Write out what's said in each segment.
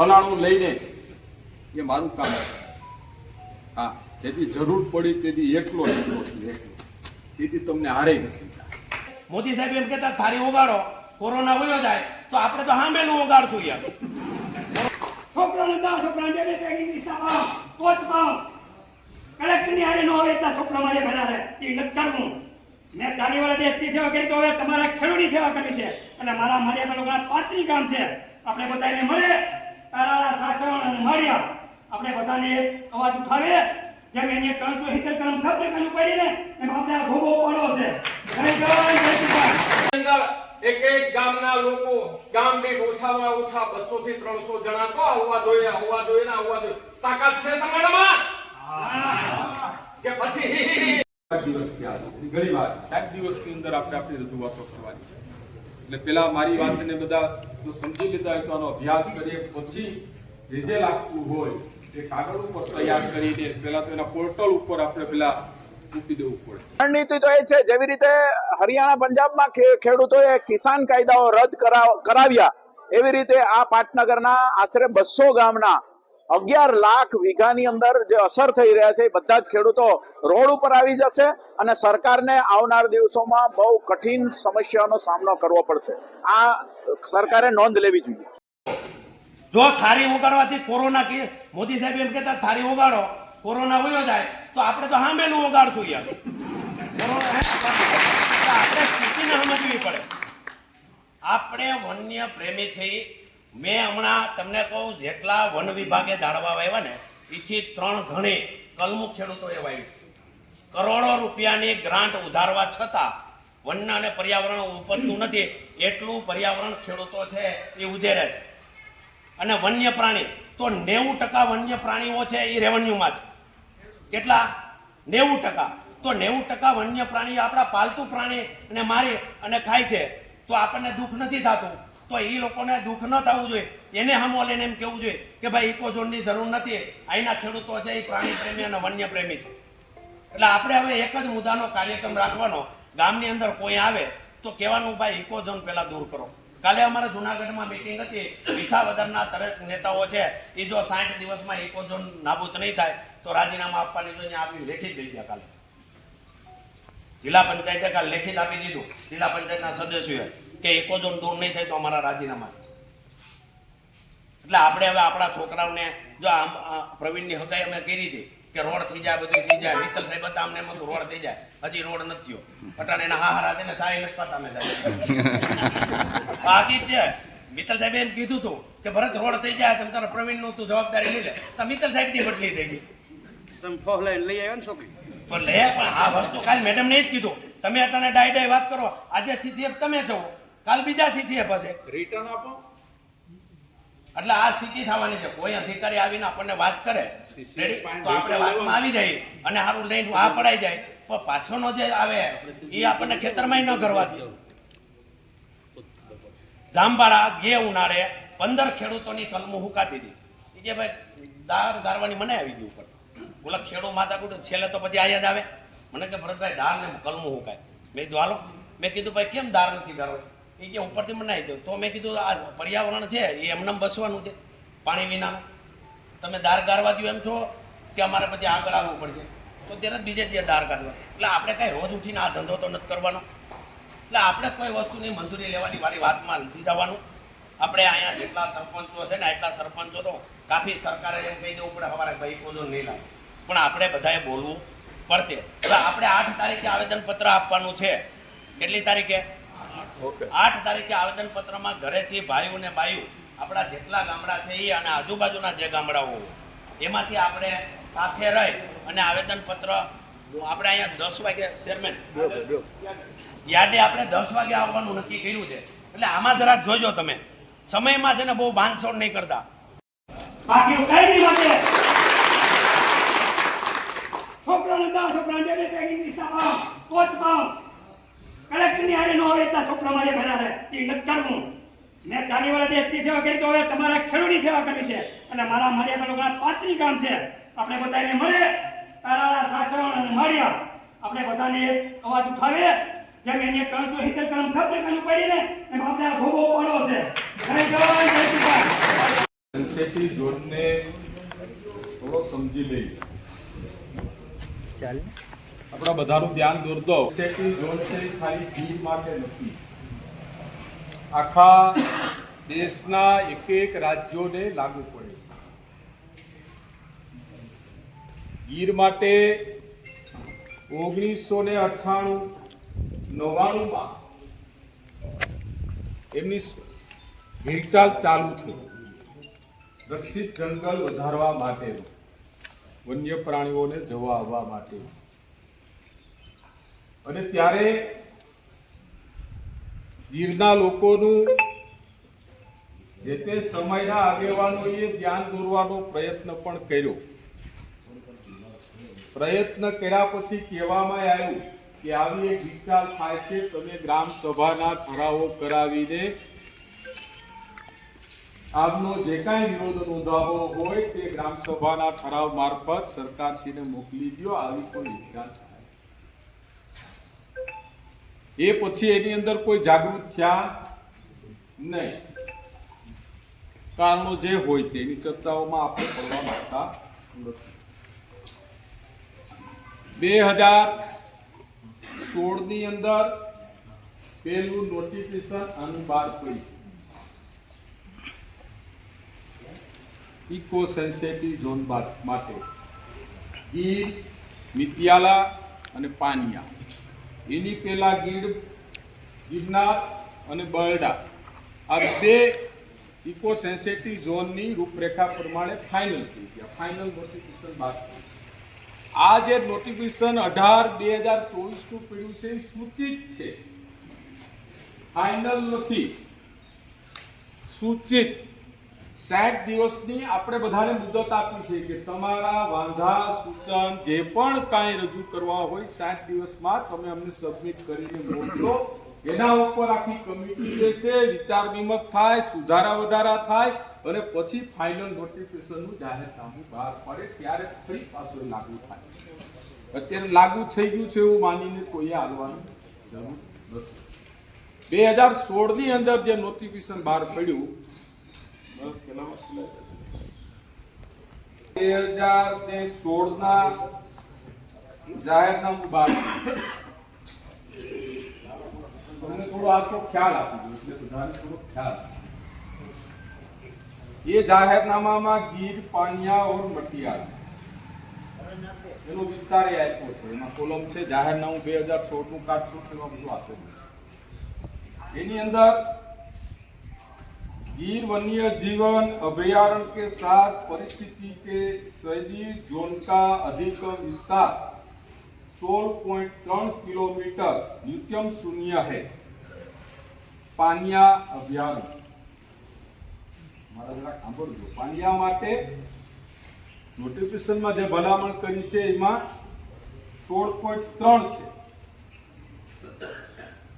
ફલાણું લઈને એ મારું કામ હા જેથી જરૂર પડી તેથી એકલો એકલો છું, એકલો. તેથી તમને હારે નથી. મોદી સાહેબ એમ કહેતા થારી ઉગાડો કોરોના વયો જાય તો આપણે તો હાંભેલું ઉગાડશું યાર. છોકરાને દા છોકરાને બે બે ત્રણ કોચમાં કલેક્ટરની હારે ન આવે એટલા છોકરા મારે ભરા રહે. એ નથી કરવું. મેં તાલીવાળા દેશની સેવા કરી તો હવે તમારા ખેડૂતની સેવા કરી છે. અને મારા મર્યાદા લોકોના પાંત્રી કામ છે. આપણે બધાને મળે તારા સાચવણ અને મળ્યા. આપણે બધાને અવાજ ઉઠાવે જેમ એને ત્રણસો સિત્તેર કલમ ખબર કરવું પડીને એમ આપણે આ ભોગવો પડવો છે. એક એક ગામના લોકો ગામ દીઠ ઓછામાં ઓછા બસો થી ત્રણસો જણા તો આવવા જોઈએ આવવા જોઈએ ને આવવા જોઈએ. તાકાત છે તમારામાં? કે પછી? દિવસ સાત દિવસની અંદર આપણે આપણી રજૂઆતો કરવાની છે. એટલે પેલા મારી વાતને બધા જો સમજી લીધા હોય તો આનો અભ્યાસ કરીએ, પછી જે લાગતું હોય તે કાગળ ઉપર તૈયાર કરીને પેલા તો એના પોર્ટલ ઉપર આપણે પેલા રણનીતિ તો એ છે, જેવી રીતે હરિયાણા પંજાબમાં ખેડૂતોએ કિસાન કાયદાઓ રદ કરાવ- કરાવ્યા, એવી રીતે આ પાટનગરના આશરે બસો ગામના અગિયાર લાખ વીઘાની અંદર જે અસર થઈ રહ્યા છે એ બધા જ ખેડૂતો રોડ ઉપર આવી જશે અને સરકારને આવનાર દિવસોમાં બહુ કઠિન સમસ્યાનો સામનો કરવો પડશે. આ સરકારે નોંધ લેવી જોઈએ. જો થારી ઉગાડવાથી કોરોના કે મોદી સાહેબ એમ કહેતા, થારી ઉગાડો, કોરોના વયો જાય, તો આપણે તો સામેલું ઉગાડશું યાર. હે? આપણે સ્થિતિને સમજવી પડે. આપણે વન્ય પ્રેમી થઈ મેં હમણાં તમને કહું, જેટલા વન વિભાગે દાડવા વાવ્યા ને, એથી ત્રણ ગણી કલમું ખેડૂતોએ વાવ્યું કરોડો રૂપિયાની ગ્રાન્ટ ઉધારવા છતાં વન અને પર્યાવરણ ઉપજતું નથી, એટલું પર્યાવરણ ખેડૂતો છે એ ઉધેરે છે. અને વન્ય પ્રાણી, તો નેવું ટકા વન્ય પ્રાણીઓ છે એ રેવન્યુમાં છે. કેટલા? નેવું ટકા. તો નેવું ટકા વન્ય પ્રાણી આપણા પાલતુ પ્રાણી અને મારી અને ખાય છે. તો આપણને દુઃખ નથી થતું. તો એ લોકોને દુઃખ ન થવું જોઈએ. એને હમો લઈને એમ કેવું જોઈએ કે ભાઈ ઇકોઝોનની જરૂર નથી. અહીંના ખેડૂતો છે એ પ્રાણી પ્રેમી અને વન્ય પ્રેમી છે. એટલે આપણે હવે એક જ મુદ્દાનો કાર્યક્રમ રાખવાનો. ગામની અંદર કોઈ આવે તો કહેવાનું, ભાઈ ઇકોઝોન પહેલા દૂર કરો. કાલે અમારે જુનાગઢમાં મિટિંગ હતી. વિસાવદરના દરેક નેતાઓ છે. એ જો સાઠ દિવસમાં ઇકોઝોન નાબૂદ નહીં થાય, તો રાજીનામા આપવાની જોઈએ આપી લેખિત દઈ ગયા કાલે. જિલ્લા પંચાયતે કાલે લેખિત આપી દીધું. જિલ્લા પંચાયતના સદસ્યોએ. કે ઇકોઝોન દૂર નહીં થાય તો અમારા રાજીનામા. એટલે આપણે હવે આપણા છોકરાઓને જો આમ પ્રવીણની હકાઈ અમે કરી હતી કે રોડ થઈ જાય બધું થઈ જાય. મિત્તલ સાહેબ હતા અમને એમ રોડ થઈ જાય. હજી રોડ નથી અટાણે એના હા હારા તેને થાય નથી પાતા અમે બાકી છે. મિત્તલ સાહેબે એમ કીધું હતું કે ભરત રોડ થઈ જાય તમે તારા પ્રવીણનું તું જવાબદારી લઈ લે. તો મિત્તલ સાહેબની બદલી થઈ ગઈ. તમે ફોહ લઈને લઈ આવ્યો ને છોકરી? પણ લે પણ આ વસ્તુ કાલ મેડમને જ કીધું. તમે અટાણે ડાય ડાય વાત કરો. આજે સીસીએફ તમે જવો કાલ બીજા સીસીએફ હશે રિટર્ન આપો. એટલે આ સ્થિતિ થવાની છે. કોઈ અધિકારી આવીને આપણને વાત કરે? તો આપણે વાતમાં આવી જાય અને સારું લઈને આ પડાઈ જાય. પણ પાછળનો જે આવે એ આપણને ખેતરમાં ન કરવા દે જામબાળા ગે ઉનાળે પંદર ખેડૂતોની કલમું હુકાતી હતી કે ભાઈ દાર ગારવાની મને આવી ગયું ઉપર. બોલા ખેડૂત માતા કુટુંબ છેલ્લે તો પછી આયા જ આવે. મને કે ભરતભાઈ દાર ને કલમું હુકાય. મેં કીધું હાલો. મેં કીધું ભાઈ કેમ દાર નથી ગારવા એ કે ઉપરથી મને આવી દો. તો મેં કીધું, આ પર્યાવરણ છે, એ એમને બસવાનું છે. પાણી વિનાનું તમે દાર ગાળવા દો એમ છો કે અમારે પછી આગળ આવવું પડશે. તો ત્યારે બીજે ત્યાં દાર કાઢવા એટલે આપણે કાંઈ રોજ ઉઠીને આ ધંધો તો નથી કરવાનો. એટલે આપણે કોઈ વસ્તુની મંજૂરી લેવાની મારી વાતમાં નથી જવાનું. આપણે અહીંયા જેટલા સરપંચો છે ને એટલા સરપંચો તો કાફી સરકારે એમ કહી દેવું પડે અમારે ભાઈ કોજો નહીં લાવે. પણ આપણે બધાએ બોલવું પડશે. એટલે આપણે આઠ તારીખે આવેદનપત્ર આપવાનું છે. કેટલી તારીખે? આઠ તારીખે આવેદનપત્રમાં ઘરેથી ભાઈઓ ને બાયુ આપણા જેટલા ગામડા છે એ અને આજુબાજુના જે ગામડાઓ એમાંથી આપણે સાથે રહી અને આવેદનપત્ર આપણે અહીંયા દસ વાગે ચેરમેન યાદે આપણે દસ વાગે આવવાનું નક્કી કર્યું છે. એટલે આમાં જરાક જોજો તમે. સમયમાં છે ને બહુ બાંધછોડ નહીં કરતા. બાકી કઈ નહીં માટે છોકરાને દસ છોકરાને બે દિશામાં કોચમાં કલેક્ટરની આરે નો આવે એટલા છોકરા મારે ભરા છે એ નથી કરવું. મેં તાલીવાળા દેશની સેવા કરી તો હવે તમારા ખેડૂતની સેવા કરી છે. અને મારા મર્યાદા લોકોના પાત્રી કામ છે. આપણે બધાને મળે તારા સાચવણ અને મળ્યા. આપણે બધાને અવાજ ઉઠાવે. જેમ એને ત્રણસો સિત્તેર કલમ ખબર કરવું પડીને એમ આપણે આ ભોગવો પડો છે. જય જવાન જય કિસાન. બનશે સેન્સિટિવ ઝોનને થોડો સમજી લઈએ. આપણા બધાનું ધ્યાન દોરતો. સેટી ઝોન છે, ખાલી ગીર માટે નથી. આખા દેશના એક એક રાજ્યોને લાગુ પડે. ગીર માટે ઓગણીસો ને અઠ્ઠાણું, નવ્વાણુંમાં એમની હિલચાલ ચાલુ થઈ રક્ષિત જંગલ વધારવા માટે વન્ય પ્રાણીઓને જવા આવવા માટે અને ત્યારે ગીરના લોકોનું જે તે સમયના આગેવાનોએ ધ્યાન દોરવાનો પ્રયત્ન પણ કર્યો. પ્રયત્ન કર્યા પછી કહેવામાં આવ્યું કે આવી એક વિચાર થાય છે, તમે ગ્રામ સભાના ઠરાવો કરાવીને આપનો જે કાંઈ વિરોધ નોંધાવો હોય તે ગ્રામ સભાના ઠરાવ મારફત સરકારશ્રીને મોકલી દો આવી કોઈ વિચાર એ પછી એની અંદર કોઈ જાગૃત થયા નહીં. કારણો જે હોય તેની ચર્ચાઓમાં આપણે પડવા માંગતા નથી. બે હજાર સોળની અંદર પહેલું નોટિફિકેશન આનું બહાર પડ્યું ઇકો સેન્સેટિવ ઝોન માટે. ગીર મિતિયાલા અને પાનિયા. એની પહેલાં ગીર, ગિરનાર અને બરડા. આ બે ઇકો સેન્સિટિવ ઝોનની રૂપરેખા પ્રમાણે ફાઇનલ થઈ ગયા. ફાઇનલ નોટિફિકેશન બહાર. આ જે નોટિફિકેશન અઢાર બે હજાર ચોવીસનું પડ્યું છે સૂચિત છે. ફાઇનલ નથી. સૂચિત. સાઠ દિવસની આપણે બધાને મુદત આપી છે કે તમારા વાંધા, સૂચન, જે પણ કાંઈ રજૂ કરવા હોય, સાઠ દિવસમાં તમે અમને સબમિટ કરીને મોકલો. એના ઉપર આખી કમિટી રહેશે, વિચાર વિમત થાય, સુધારા વધારા થાય અને પછી ફાઇનલ નોટિફિકેશનનું જાહેરનામું બહાર પડે ત્યારે ફરી પાછું લાગુ થાય. અત્યારે લાગુ થઈ ગયું છે એવું માનીને કોઈએ હાલવાનું જરૂર નથી. બે હજાર સોળની અંદર જે નોટિફિકેશન બહાર પડ્યું સોળના જાહેરનામું એ જાહેરનામામાં ગીર, પાનિયા ઓર મટિયાલ એનો વિસ્તાર એ કોલમ છે, જાહેરનામું બે હજાર સોળનું કાઢશું એમાં બધું આપેલું એની અંદર गिर वन्य जीवन अभयारण्य के साथ परिस्थिति के सैदी जोन का अधिकतम विस्तार 16.3 किलोमीटर न्यूनतम शून्य है પાનિયા અભયારણ્ય મારા જરા સાંભળજો પાનિયા માટે નોટિફિકેશનમાં જે ભલામણ કરી છે એમાં સોળ પોઈન્ટ ત્રણ છે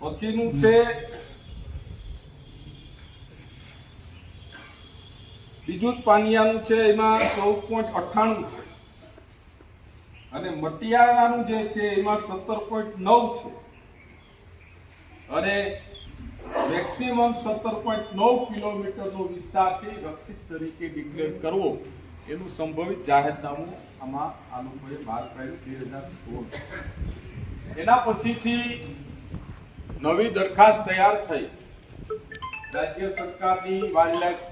પછીનું છે બીજું પાનિયાનું છે, એમાં ચૌદ પોઈન્ટ અઠ્ઠાણું છે. અને મટિયાળાનું જે છે, એમાં સત્તર પોઈન્ટ નવ છે. અને મેક્સિમમ સત્તર પોઈન્ટ નવ કિલોમીટરનો વિસ્તાર છે, રક્ષિત તરીકે ડિક્લેર કરવો. એનું સંભવિત જાહેરનામું આમાં આ લોકોએ બહાર પાડ્યું બે હજાર સોળ. એના પછીથી નવી દરખાસ્ત તૈયાર થઈ. રાજ્ય સરકારની વાઇલ્ડલાઇફ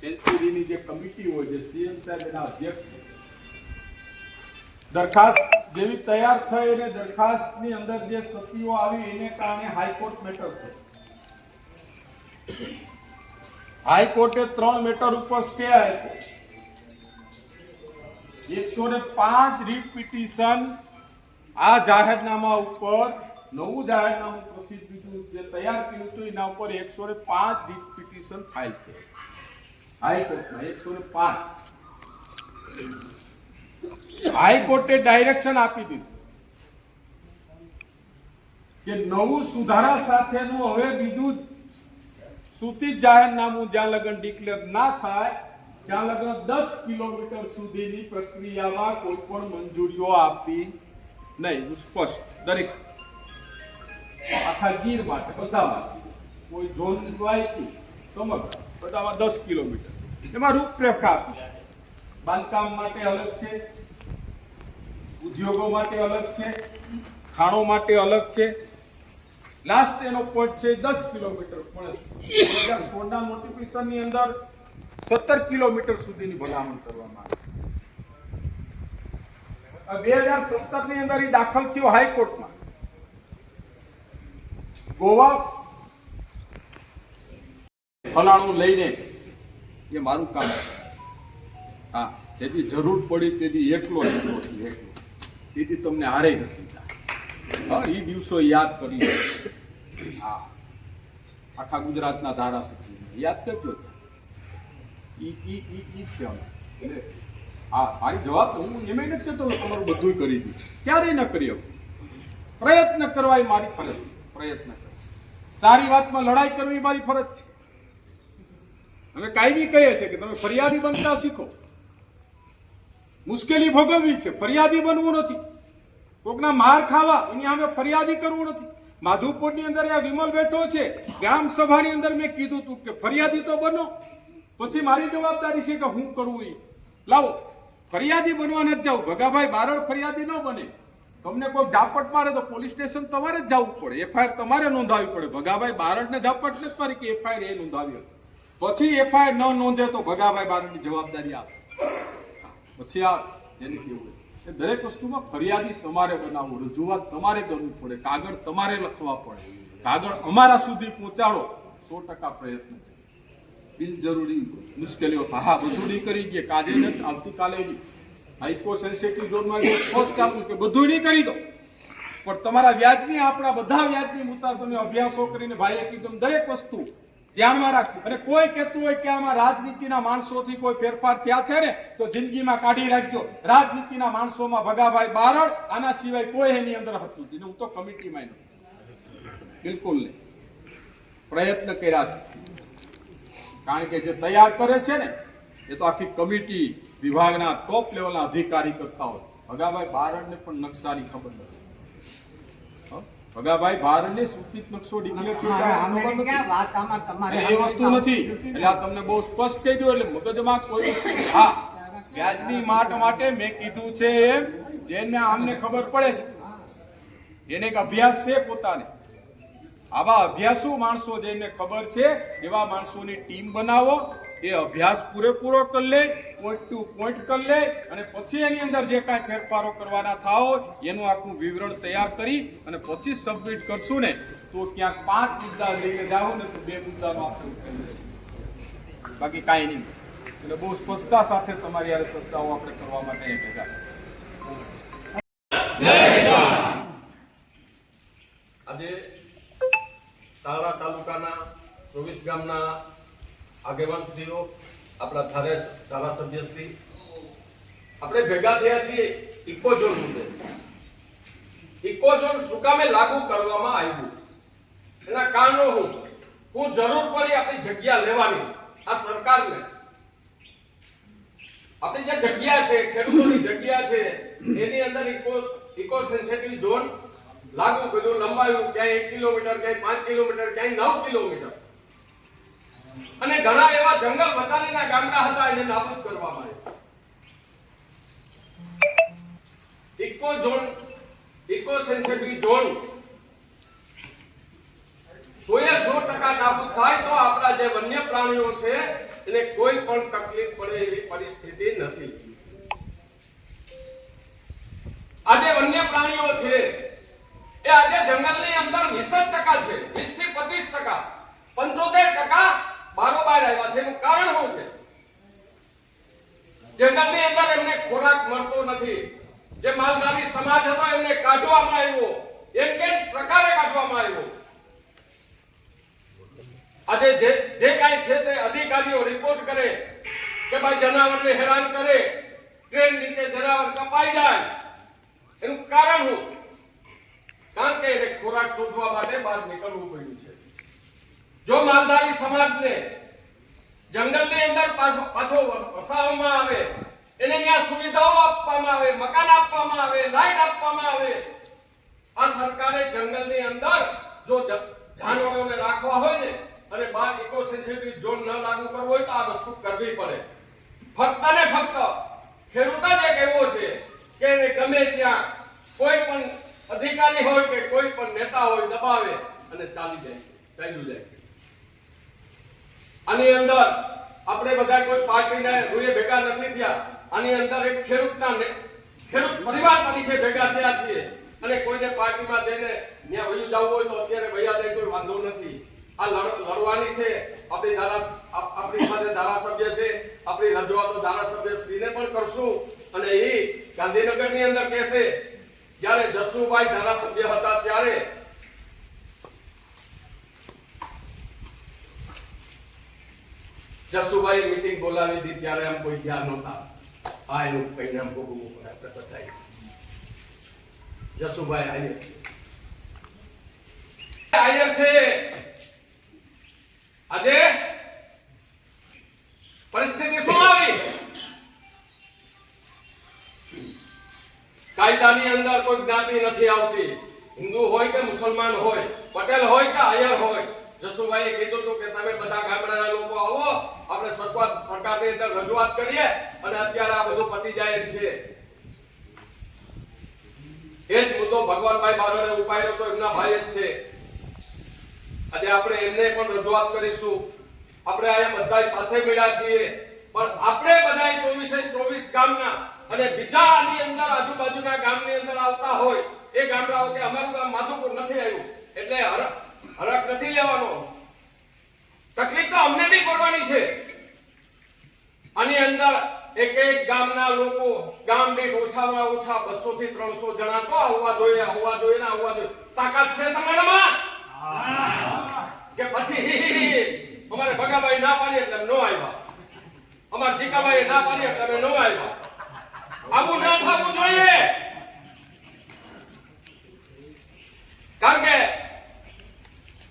સેન્ચુરીની જે કમિટી હોય, જે સીએમ સાહેબ એના અધ્યક્ષ દરખાસ્ત જેવી તૈયાર થઈ અને દરખાસ્તની અંદર જે સતીઓ આવી, એને કારણે હાઈકોર્ટ મેટર થઈ હાઈકોર્ટે ત્રણ મેટર ઉપર સ્ટે આપ્યો એકસો ને પાંચ રીટ પિટિશન આ જાહેરનામા ઉપર, નવું જાહેરનામું પ્રસિદ્ધ જે તૈયાર કર્યું હતું, એના ઉપર એકસો ને પાંચ રીટ પિટિશન ફાઇલ થઈ હાઈકોર્ટમાં એકસો ને પાંચ હાઈકોર્ટે ડાયરેક્શન આપી દીધું કે નવું સુધારા સાથેનું હવે બીજું સૂતી જાહેરનામું જ્યાં લગન ડિક્લેર ના થાય, ત્યાં લગન દસ કિલોમીટર સુધીની પ્રક્રિયામાં કોઈ પણ મંજૂરીઓ આપવી નહીં. હું સ્પષ્ટ, દરેક આખા ગીર માટે બધા માટે કોઈ ઝોન આપ્યું સમગ્ર, બધામાં દસ કિલોમીટર. એમાં રૂપરેખા આપી બાંધકામ માટે અલગ છે. ઉદ્યોગો માટે અલગ છે. ખાણો માટે અલગ છે. લાસ્ટ એનો પોઈન્ટ છે, દસ કિલોમીટર પણ સોળના નોટિફિકેશનની અંદર સત્તર કિલોમીટર સુધીની ભલામણ કરવામાં આવી. બે હજાર સત્તરની અંદર એ દાખલ થયો હાઈકોર્ટમાં. ગોવા ફલાણું લઈને એ મારું કામ. હા, જેથી જરૂર પડી તેથી એકલો એકલો એકલો. તેથી તમને હારે નથી. હા એ દિવસો યાદ કરી હા, આખા ગુજરાતના ધારાસભ્ય યાદ કરજો. ઈ ઈ ઈ ઈ છે અમે. હા, મારી જવાબ હું એમ નથી કહેતો તમારું બધું કરી દઈશ. ક્યારેય ન કરી શકું પ્રયત્ન કરવા એ મારી ફરજ છે. પ્રયત્ન કરવા. સારી વાતમાં લડાઈ કરવી મારી ફરજ છે. અમે કાયમી કહીએ છીએ કે તમે ફરિયાદી બનતા શીખો. મુશ્કેલી ભોગવવી છે, ફરિયાદી બનવું નથી. કોકના માર ખાવા, એની સામે ફરિયાદી કરવું નથી. માધુપુરની અંદર આ વિમલ બેઠો છે, ગ્રામ સભાની અંદર મેં કીધું તું કે ફરિયાદી તો બનો, પછી મારી જવાબદારી છે કે હું કરવું એ. લાવો, ફરિયાદી બનવા નથી જાવ ભગાભાઈ બારડ ફરિયાદી ન બને. તમને કોઈ ઝાપટ મારે તો પોલીસ સ્ટેશન તમારે જ જવું પડે. એફઆઈઆર તમારે નોંધાવી પડે. ભગાભાઈ બારડને ઝાપટ નથી મારી કે એફઆઈઆર એ નોંધાવી હતી. પછી એફઆઈઆર ન નોંધે તો ભગાભાઈ બારડની જવાબદારી આપે. પછી આ જેને કેવું એ દરેક વસ્તુમાં ફરિયાદી તમારે બનાવવું, રજૂઆત તમારે કરવું પડે, કાગળ તમારે લખવા પડે. કાગળ અમારા સુધી પહોંચાડો, સો ટકા પ્રયત્ન છે બિનજરૂરી મુશ્કેલીઓ થાય. હા, બધું નહીં કરી ગયે કાલે નથી, આવતીકાલે હાઈકો સેન્સિટિવ ઝોનમાં સ્પષ્ટ આપ્યું કે બધું નહીં કરી દો. પણ તમારા વ્યાજની, આપણા બધા વ્યાજની તમે અભ્યાસો કરીને ભાઈએ કીધું, દરેક વસ્તુ ધ્યાનમાં રાખવું અને કોઈ કહેતું હોય કે આમાં રાજનીતિના માણસોથી કોઈ ફેરફાર થયા છે ને, તો જિંદગીમાં કાઢી રાખજો. રાજનીતિના માણસોમાં ભગાભાઈ બારડ, આના સિવાય કોઈ એની અંદર હતું નહીં. હું તો કમિટીમાં નથી બિલકુલ નહીં. પ્રયત્ન કર્યા છે. કારણ કે જે તૈયાર કરે છે ને, એ તો આખી કમિટી વિભાગના ટોપ લેવલના અધિકારી કરતા હોય. ભગાભાઈ બારડને પણ નકશાની ખબર નથી? ભગાભાઈ બારડને સૂચિત નકશો ડિક્લેર તમારે એ વસ્તુ નથી. એટલે આ તમને બહુ સ્પષ્ટ કહી દઉં એટલે મગજમાં કોઈ હા. વ્યાજની માટ માટે મેં કીધું છે એમ જેને આમને ખબર પડે છે. એને એક અભ્યાસ છે પોતાને. આવા અભ્યાસુ માણસો જેને ખબર છે એવા માણસોની ટીમ બનાવો. એ અભ્યાસ પૂરેપૂરો કરી લે પોઈન્ટ ટુ પોઈન્ટ કરી લે અને પછી એની અંદર જે કાંઈ ફેરફારો કરવાના થાવ એનું આખું વિવરણ તૈયાર કરી અને પછી સબમિટ કરશું ને, તો ક્યાંક પાંચ મુદ્દા લઈને જાઓ ને તો બે મુદ્દાનો આપણે ઉકેલ છે બાકી કાંઈ નહીં. એટલે બહુ સ્પષ્ટતા સાથે તમારી યારે ચર્ચાઓ આપણે કરવા માટે ભેગા. આજે તાળા તાલુકાના ચોવીસ ગામના આગેવાનશ્રીઓ આપણા ધારે ધારાસભ્યશ્રી આપણે ભેગા થયા છીએ ઇકોઝોન મુદ્દે. ઇકોઝોન શું કામે લાગુ કરવામાં આવ્યું? એના કારણો હું હું જરૂર પડી આપણી જગ્યા લેવાની, આ સરકારને. આપણી જે જગ્યા છે, ખેડૂતોની જગ્યા છે, એની અંદર ઇકો ઇકો સેન્સિટિવ ઝોન લાગુ કર્યું, લંબાયું, ક્યાંય એક કિલોમીટર, ક્યાંય પાંચ કિલોમીટર, ક્યાંય નવ કિલોમીટર. અને ઘણા એવા જંગલ વચાલીના ગામડા હતા, એને નાબૂદ કરવામાં eco zone, eco sensitive zone. સોએ સો ટકા નાબૂદ થાય તો આપણા જે વન્ય પ્રાણીઓ છે, એને કોઈ પણ તકલીફ પડે એવી પરિસ્થિતિ નથી. આજે વન્ય પ્રાણીઓ છે, એ આજે જંગલની અંદર 20% ટકા છે 20 થી 25 ટકા 75 ટકા બારોબાર આવ્યા છે, એનું કારણ શું છે? જંગલની અંદર એમને ખોરાક મળતો નથી, જે માલધારી સમાજ હતો, એમને કાઢવામાં આવ્યો, એમ કેમ પ્રકારે કાઢવામાં આવ્યો? આજે જે જે કાંઈ છે તે અધિકારીઓ રિપોર્ટ કરે કે ભાઈ જનાવરને હેરાન કરે, ટ્રેન નીચે જનાવર કપાઈ જાય. એનું કારણ શું? કારણ કે એને ખોરાક શોધવા માટે બહાર નીકળવું પડ્યું છે. જો માલધારી સમાજને જંગલની અંદર પાછો પાછો વસ- વસાવવામાં આવે, એને ત્યાં સુવિધાઓ આપવામાં આવે, મકાન આપવામાં આવે લાઈટ આપવામાં આવે, આ સરકારે જંગલની અંદર જો જાનવરોને રાખવા હોય ને, અને બાર ઇકો સેન્સિટિવ ઝોન ન લાગુ કરવો હોય તો આ વસ્તુ કરવી પડે. ફક્ત ને ફક્ત ખેડૂત જ એક એવો છે કે એને ગમે ત્યાં કોઈ પણ અધિકારી હોય કે કોઈ પણ નેતા હોય દબાવે અને ચાલી જાય, ચાલ્યું જાય. આની અંદર આપણે બધા કોઈ પાર્ટીને રૂએ ભેગા નથી થયા. આની અંદર એક ખેડૂતના ખેડૂત પરિવાર તરીકે ભેગા થયા છીએ. અને કોઈને પાર્ટીમાં જઈને ત્યાં વયું જવું હોય તો અત્યારે વૈયા જાય કોઈ વાંધો નથી. આ લડ- લડવાની છે. આપણી ધારા આપણી સાથે ધારાસભ્ય છે. આપણી રજૂઆતો ધારાસભ્ય શ્રીને પણ કરશું. અને એ ગાંધીનગરની અંદર કહેશે, જ્યારે જસુભાઈ ધારાસભ્ય હતા ત્યારે જસુભાઈ મીટિંગ બોલાવી હતી ત્યારે આમ કોઈ ધ્યાન નહોતા. આ એનું પરિણામ ભોગવવું પડે, આપણે બધાએ. જસુભાઈ આયર આયર છે. આજે પરિસ્થિતિ શું આવી? કાયદાની અંદર કોઈ જ્ઞાતિ નથી આવતી. હિન્દુ હોય કે મુસલમાન હોય, પટેલ હોય કે આયર હોય જસુભાઈએ કીધું હતું કે તમે બધા ગામડાના લોકો આવો, આપણે સરકાર સરકારની અંદર રજૂઆત કરીએ અને અત્યારે આ બધું પતી જાય છે. એ જ મુદ્દો ભગવાનભાઈ બારોને ઉપાડ્યો તો એમના ભાઈ જ છે. આજે આપણે એમને પણ રજૂઆત કરીશું. આપણે અહીંયા બધા સાથે મળ્યા છીએ. પણ આપણે બધા ચોવીસે ચોવીસ ગામના અને બીજા આની અંદર આજુબાજુના ગામની અંદર આવતા હોય, એ ગામડાઓ કે અમારું ગામ માધુપુર નથી આવ્યું. એટલે હરખ નથી લેવાનો. તકલીફ તો અમને બી પડવાની છે. આની અંદર એક એક ગામના લોકો ગામ દીઠ ઓછામાં ઓછા બસો થી ત્રણસો જણા તો આવવા જોઈએ આવવા જોઈએ ને આવવા જોઈએ. તાકાત છે તમારામાં? કે પછી અમારે ભગાભાઈ ના પાડી એટલે નો આવ્યા. અમારે જીકાભાઈ ના પાડી એટલે અમે નો આવ્યા. આવું ના થવું જોઈએ. કારણ કે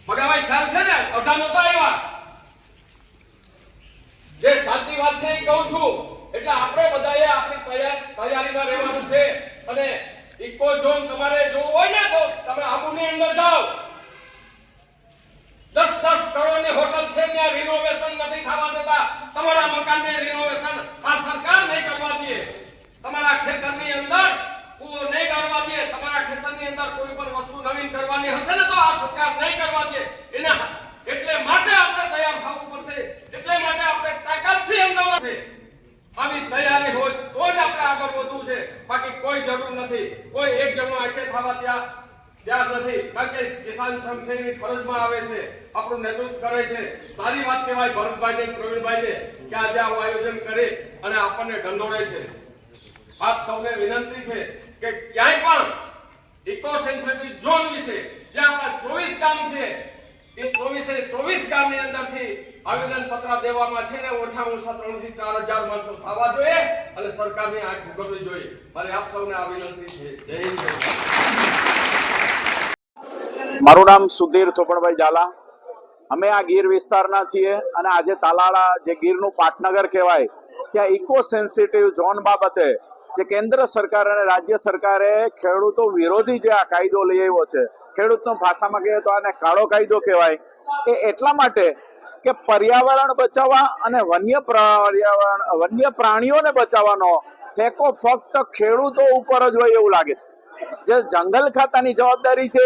ભગાભાઈ, ખ્યાલ છે ને? અડધા નતા આવ્યા. જે સાચી વાત છે એ કહું છું. એટલે આપણે બધાએ આપણી તૈયારીમાં રહેવાનું છે. અને ઇકો ઝોન તમારે જોવું હોય ને તો તમે આબુની અંદર જાઓ. દસ દસ કરોડની હોટલ છે ત્યાં રિનોવેશન નથી થવા દેતા. તમારા મકાનને રિનોવેશન આ સરકાર નહીં કરવા દે. તમારા ખેતરની અંદર કૂવો નહીં કરવા દે તમારા ખેતરની અંદર કોઈ પણ વસ્તુ નવીન કરવાની હશે ને તો આ સરકાર નહીં કરવા દે. એને એટલે માટે આપણે તૈયાર થવું પડશે. એટલે માટે આપણે તાકાતથી અંદર છે. આવી તૈયારી હોય તો જ આપણે આગળ વધવું છે. બાકી કોઈ જરૂર નથી. કોઈ એક જણો આટલે થવા ત્યાં ત્યાર નથી. કારણ કે કિસાન સંઘની ફરજમાં આવે છે. આપણું નેતૃત્વ કરે છે. સારી વાત કહેવાય ભરતભાઈ ને પ્રવીણભાઈ ને કે આયોજન કરે અને આપણને ઢંઢોળે છે. આપ સૌને વિનંતી છે કે ક્યાંય પણ ઇકો સેન્સિટિવ ઝોન વિશે, જે આપણા ચોવીસ ગામ છે, એ ચોવીસે ચોવીસ ગામની અંદરથી આવેદન પત્ર દેવામાં છે ને ઓછામાં ઓછા ત્રણથી ચાર હજાર માણસો થવા જોઈએ અને સરકારની આંખ ઉઘડવી જોઈએ. મારે આપ સૌને આ છે. જય હિન્દ મારું નામ સુધીર થોપણભાઈ ઝાલા. અમે આ ગીર વિસ્તારના છીએ અને આજે તાલાળા જે ગીરનું પાટનગર કહેવાય, ત્યાં ઇકો સેન્સિટિવ ઝોન બાબતે જે કેન્દ્ર સરકાર અને રાજ્ય સરકારે ખેડૂતો વિરોધી જે આ કાયદો લઈ આવ્યો છે, ખેડૂતનો ભાષામાં કહીએ તો આને કાળો કાયદો કહેવાય, એ એટલા માટે કે પર્યાવરણ બચાવવા અને વન્ય પર્યાવરણ, વન્ય પ્રાણીઓને બચાવવાનો ટેકો ફક્ત ખેડૂતો ઉપર જ હોય એવું લાગે છે. જે જંગલ ખાતાની જવાબદારી છે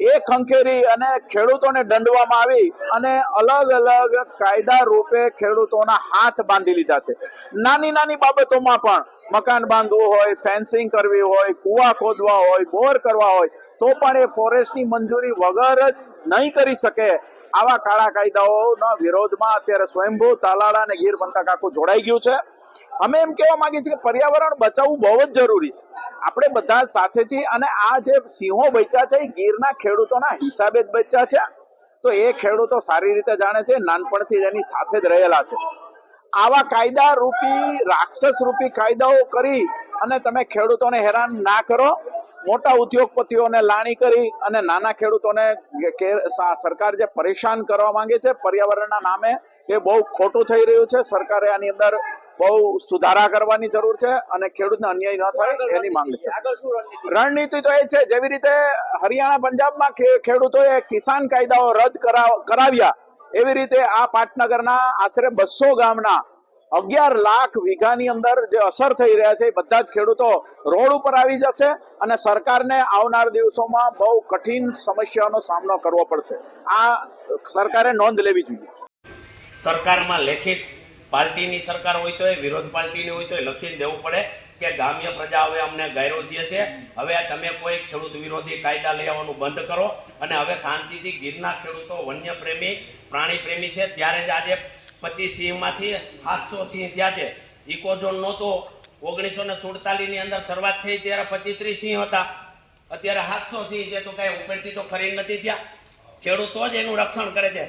એ ખંખેરી અને ખેડૂતોને દંડવામાં આવી અને અલગ અલગ કાયદા રૂપે ખેડૂતોના હાથ બાંધી લીધા છે. નાની નાની બાબતોમાં પણ મકાન બાંધવું હોય ફેન્સિંગ કરવી હોય, કુવા ખોદવા હોય, બોર કરવા હોય, તો પણ એ ફોરેસ્ટની મંજૂરી વગર જ નહીં કરી શકે આવા કાળા કાયદાઓના વિરોધમાં અત્યારે સ્વયંભૂ તાલાળા અને ગીર પંથક આખું જોડાઈ ગયું છે. અમે એમ કહેવા માંગીએ છીએ કે પર્યાવરણ બચાવવું બહુ જ જરૂરી છે. આપણે બધા સાથે છીએ અને આ જે સિંહો બચ્યા છે, એ ગીરના ખેડૂતોના હિસાબે જ બચ્યા છે. તો એ ખેડૂતો સારી રીતે જાણે છે, નાનપણથી જ એની સાથે જ રહેલા છે. આવા કાયદા રૂપી રાક્ષસ રૂપી કાયદાઓ કરી અને તમે ખેડૂતોને હેરાન ના કરો. મોટા ઉદ્યોગપતિઓને લાણી કરી અને નાના ખેડૂતોને સરકાર જે પરેશાન કરવા માંગે છે પર્યાવરણના નામે એ બહુ ખોટું થઈ રહ્યું છે. સરકારે આની અંદર બહુ સુધારા કરવાની જરૂર છે અને ખેડૂતને અન્યાય ન થાય એની માંગ છે. રણનીતિ? તો એ છે જેવી રીતે હરિયાણા પંજાબમાં ખેડૂતોએ કિસાન કાયદાઓ રદ કરાવ- કરાવ્યા એવી રીતે આ પાટનગરના આશરે બસો ગામના અગિયાર લાખ વીઘાની અંદર જે અસર થઈ રહ્યા છે એ બધા જ ખેડૂતો રોડ ઉપર આવી જશે અને સરકારને આવનાર દિવસોમાં બહુ કઠિન સમસ્યાનો સામનો કરવો પડશે. આ સરકારે નોંધ લેવી જોઈએ. સરકારમાં લેખિત પાર્ટીની સરકાર હોય તો વિરોધ પાર્ટીની હોય તો લખી દેવું પડે કે ગામ્ય પ્રજા હવે અમને ગાયરો દે છે. હવે તમે કોઈ ખેડૂત વિરોધી કાયદા લઈ આવવાનું બંધ કરો અને હવે શાંતિથી ગીરના ખેડૂતો વન્ય પ્રેમી પ્રાણી પ્રેમી છે. ત્યારે જ આજે પચીસ સિંહમાંથી સાતસો સિંહ થયા છે. ઇકોઝોન નહોતો. ઓગણીસો ને સુડતાલીસની અંદર શરૂઆત થઈ ત્યારે પચીસ ત્રીસ સિંહ હતા. અત્યારે સાતસો સિંહ છે તો કઈ ઉપરથી તો ખરી નથી થયા. ખેડૂતો જ એનું રક્ષણ કરે છે.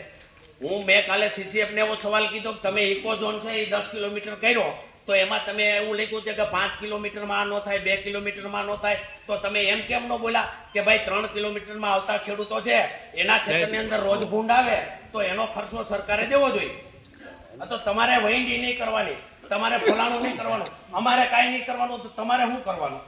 હું મેં કાલે CCF ને એવો સવાલ કીધો કે તમે ઇકોઝોન છે એ દસ કિલોમીટર કર્યો તો એમાં તમે એવું લખ્યું છે કે પાંચ કિલોમીટરમાં ન થાય બે કિલોમીટરમાં ન થાય. તો તમે એમ કેમ ન બોલ્યા કે ભાઈ ત્રણ કિલોમીટરમાં આવતા ખેડૂતો છે એના ખેતરની અંદર રોજ ભૂંડ આવે તો એનો ખર્ચો સરકારે દેવો જોઈએ. તો તમારે વહીંડી નહીં કરવાની. તમારે ફલાણું નહીં કરવાનું. અમારે કાંઈ નહીં કરવાનું, તો તમારે શું કરવાનું?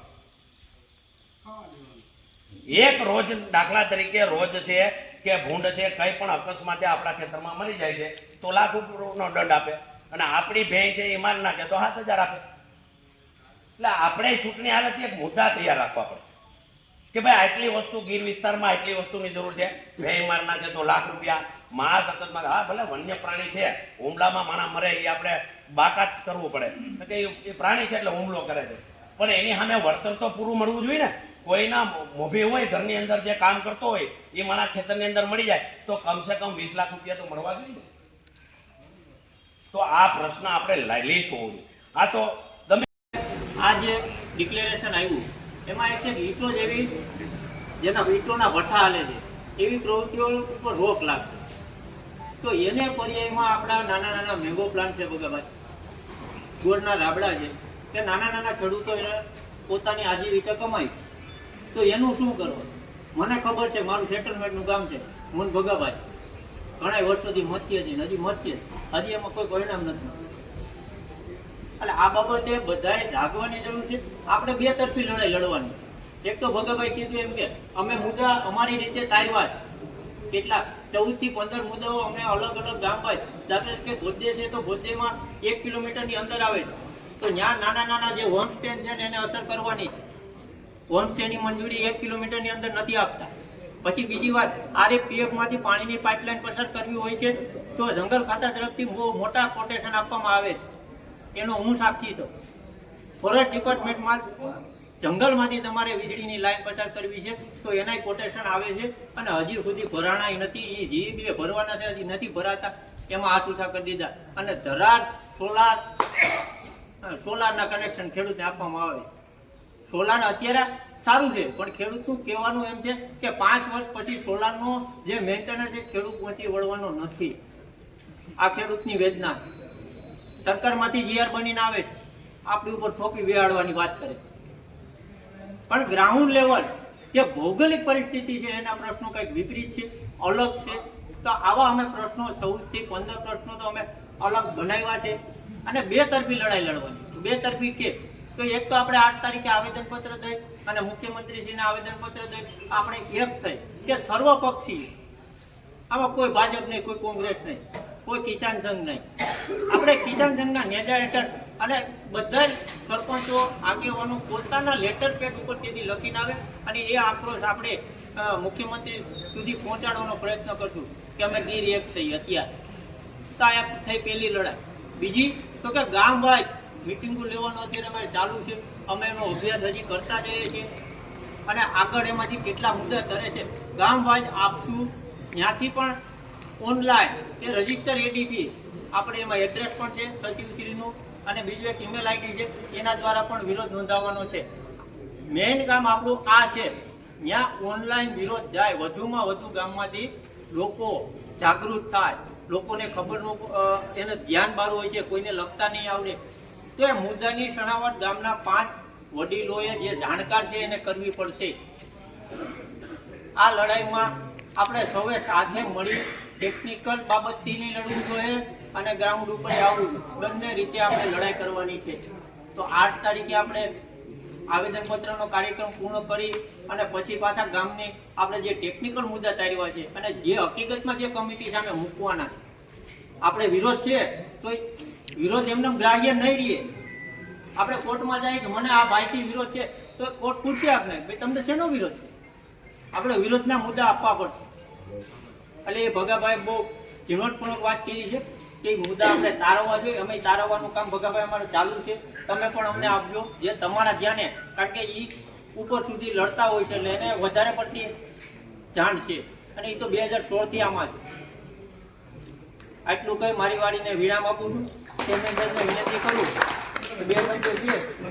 એક રોજ દાખલા તરીકે રોજ છે કે ભૂંડ છે, કંઈ પણ અકસ્માતે આપણા ખેતરમાં મરી જાય છે, તો લાખ નો દંડ આપે. અને આપણી ભેંસ છે એ માર નાખે, તો સાત હજાર આપે. એટલે આપણે ચૂંટણી આવે તે એક મુદ્દા તૈયાર રાખવા પડે. કે ભાઈ આટલી વસ્તુ ગીર વિસ્તારમાં આટલી વસ્તુની જરૂર છે ભેં મારી નાખે તો લાખ રૂપિયા માણસ અકસ્માત હા, ભલે વન્ય પ્રાણી છે, હુમલામાં માણસ મરે એ આપણે બાકાત કરવું પડે. કે એ- પ્રાણી છે એટલે હુમલો કરે છે. પણ એની સામે વર્તન તો પૂરું મળવું જોઈએ ને. કોઈના મોભે હોય, ઘરની અંદર જે કામ કરતો હોય એ મારા ખેતરની અંદર મળી જાય, તો કમસે કમ વીસ લાખ રૂપિયા તો મળવા જોઈએ તો આ પ્રશ્ન આપણે લિસ્ટ હોવું જોઈએ. આ તો તમે આ જે ડિક્લેરેશન આવ્યું એમાં એક છે ઈંટો જેવી જેના ઈંટોના ભઠ્ઠા હાલે છે, એવી પ્રવૃત્તિઓ ઉપર રોક લાગશે. તો એને પર્યાયમાં આપણા નાના નાના મેંગો પ્લાન્ટ છે ભગાભાઈ ગોળના રાબડા છે. કે નાના નાના ખેડૂતો એને પોતાની આજીવિકા કમાય. તો એનું શું કરવું મને ખબર છે, મારું સેટલમેન્ટનું કામ છે મુન ભગાભાઈ ઘણા વર્ષોથી મચી હતી હજી મથીએ હજી એમાં કોઈ પરિણામ નથી. એટલે આ બાબતે બધાએ જાગવાની જરૂર છે. આપણે બે તરફી લડાઈ લડવાની. એક તો ભગાભાઈ કીધું એમ કે, અમે મુદ્દા અમારી રીતે તારવા છે. કેટલા? ચૌદથી પંદર મુદ્દાઓ અમને અલગ અલગ ગામ હોય. દાખલા તરીકે ભોજે છે તો ભોજેમાં એક કિલોમીટરની અંદર આવે છે. તો ત્યાં નાના નાના જે હોમ સ્ટે છે એને અસર કરવાની છે. હોમ સ્ટેની મંજૂરી એક કિલોમીટરની અંદર નથી આપતા. પછી બીજી વાત આરએફપીએફ પીએફમાંથી પાણીની પાઇપલાઇન પસાર કરવી હોય છે તો જંગલ ખાતા તરફથી બહુ મોટા કોટેશન આપવામાં આવે છે. એનો હું સાક્ષી છું. ફોરેસ્ટ ડિપાર્ટમેન્ટમાં જંગલમાંથી તમારે વીજળીની લાઈન પસાર કરવી છે, તો એનાય કોટેશન આવે છે, અને હજી સુધી ભરાણા નથી એ જીબીએ ભરવાના છે, હજી નથી ભરાતા, એમાં હાથ ઉછા કરી દીધા. અને ધરાર સોલાર સોલારના કનેક્શન ખેડૂતને આપવામાં આવે સોલાર અત્યારે સારું છે, પણ ખેડૂતનું કહેવાનું એમ છે કે પાંચ વર્ષ પછી સોલારનો જે મેન્ટેનન્સ છે ખેડૂત પહોંચી વળવાનો નથી. આ ખેડૂતની વેદના સરકારમાંથી જીઆર બનીને આવે છે, આપણી ઉપર થોપી વેહાડવાની વાત કરે છે. પણ ગ્રાઉન્ડ લેવલ જે ભૌગોલિક પરિસ્થિતિ છે એના પ્રશ્નો કંઈક વિપરીત છે, અલગ છે. તો આવા અમે પ્રશ્નો સૌથી પંદર પ્રશ્નો તો અમે અલગ બનાવ્યા છે અને બે તરફી લડાઈ લડવાની બે તરફી કે તો એક તો આપણે આઠ તારીખે આવેદનપત્ર દઈ અને મુખ્યમંત્રીશ્રીને આવેદનપત્ર દઈ. આપણે એક થઈ કે સર્વપક્ષી આમાં કોઈ ભાજપ નહીં, કોઈ કોંગ્રેસ નહીં, કોઈ કિસાન સંઘ નહીં. આપણે કિસાન સંઘના નેજા હેઠળ અને બધા સરપંચો, આગેવાનો પોતાના લેટર પેડ ઉપર તેથી લખીને આવે અને એ આક્રોશ આપણે મુખ્યમંત્રી સુધી પહોંચાડવાનો પ્રયત્ન કરશું કે અમે ગીર એક થઈ અત્યારે. તો આ થઈ પહેલી લડાઈ. બીજી, તો કે ગામ વાઇઝ મિટિંગો લેવાનું અત્યારે અમારે ચાલુ છે. અમે એનો અભ્યાસ હજી કરતા જઈએ છીએ. અને આગળ એમાંથી કેટલા મુદ્દા કરે છે. ગામ વાઇઝ આપશું. ત્યાંથી પણ ઓનલાઈન કે રજિસ્ટર એડીથી આપણે એમાં એડ્રેસ પણ છે સચિવશ્રીનું અને બીજું એક ઈમેલ આઈડી છે એના દ્વારા પણ વિરોધ નોંધાવવાનો છે. મેઇન કામ આપણું આ છે. ત્યાં ઓનલાઈન વિરોધ જાય વધુમાં વધુ ગામમાંથી લોકો જાગૃત થાય. લોકોને ખબર ન અ, એને ધ્યાન બારું હોય છે કોઈને લખતા નહીં આવડે. તો એ મુદ્દાની સણાવટ ગામના પાંચ વડીલોએ જે જાણકાર છે એને કરવી પડશે. આ લડાઈમાં આપણે સૌએ સાથે મળી ટેકનિકલ બાબતથી લડવું જોઈએ. અને ગ્રાઉન્ડ ઉપર આવવું બંને રીતે આપણે લડાઈ કરવાની છે. તો આઠ તારીખે આપણે આવેદનપત્રનો કાર્યક્રમ પૂર્ણ કરી અને પછી પાછા ગામની આપણે જે ટેકનિકલ મુદ્દા તાર્યા છે અને જે હકીકતમાં જે કમિટી સામે મૂકવાના છે. આપણે વિરોધ છે તો વિરોધ એમને ગ્રાહ્ય નહીં રહીએ. આપણે કોર્ટમાં જઈએ મને આ ભાઈથી વિરોધ છે તો કોર્ટ પૂછશે આપણે ભાઈ, તમને શેનો વિરોધ છે? આપણે વિરોધના મુદ્દા આપવા પડશે. એટલે એ ભગાભાઈ બહુ ઝીણવટપૂર્વક વાત કરી છે. કે મુદ્દા આપણે તારવવા જોઈએ. અમે તારવવાનું કામ ભગાભાઈ અમારું ચાલુ છે. તમે પણ અમને આપજો. જે તમારા ધ્યાને, કારણ કે એ ઉપર સુધી લડતા હોય છે એટલે એને વધારે પડતી જાણ છે. અને એ તો બે હજાર સોળથી આમાં છે. આટલું કહી મારી વાડીને વિરામ આપું છું. તેમને વિનંતી કરું બે શબ્દો છે.